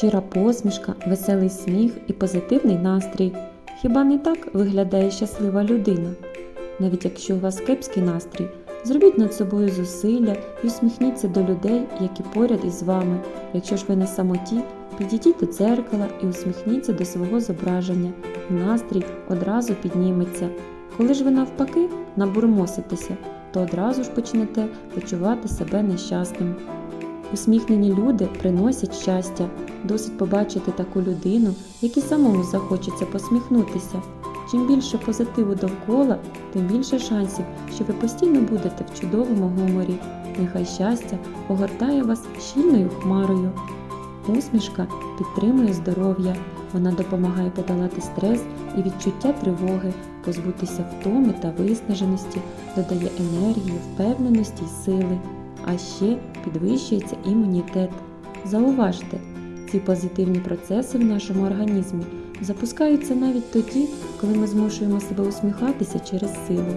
щира посмішка, веселий сміх і позитивний настрій. Хіба не так виглядає щаслива людина? Навіть якщо у вас кепський настрій, зробіть над собою зусилля і усміхніться до людей, які поряд із вами. Якщо ж ви на самоті, підійдіть до дзеркала і усміхніться до свого зображення, настрій одразу підніметься. Коли ж ви навпаки набурмоситеся, то одразу ж почнете почувати себе нещасним. Усміхнені люди приносять щастя. Досить побачити таку людину, якій самому захочеться посміхнутися. Чим більше позитиву довкола, тим більше шансів, що ви постійно будете в чудовому гуморі. Нехай щастя огортає вас щільною хмарою. Усмішка підтримує здоров'я, вона допомагає подолати стрес і відчуття тривоги, позбутися втоми та виснаженості, додає енергії, впевненості й сили, а ще підвищується імунітет. Зауважте, ці позитивні процеси в нашому організмі запускаються навіть тоді, коли ми змушуємо себе усміхатися через силу.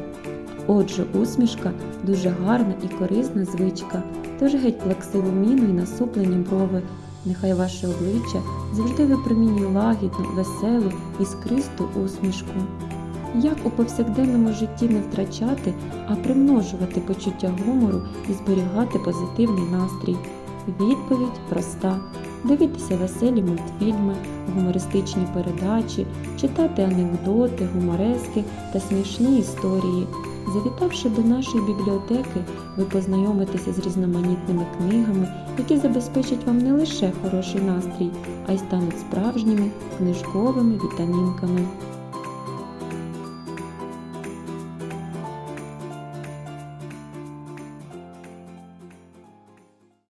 Отже, усмішка дуже гарна і корисна звичка, тож геть плаксиву міну і насуплені брови. Нехай ваше обличчя завжди випромінює лагідну, веселу, іскристу усмішку. Як у повсякденному житті не втрачати, а примножувати почуття гумору і зберігати позитивний настрій? Відповідь проста: дивитися веселі мультфільми, гумористичні передачі, читати анекдоти, гуморески та смішні історії. Завітавши до нашої бібліотеки, ви познайомитеся з різноманітними книгами, які забезпечать вам не лише хороший настрій, а й стануть справжніми книжковими вітамінками.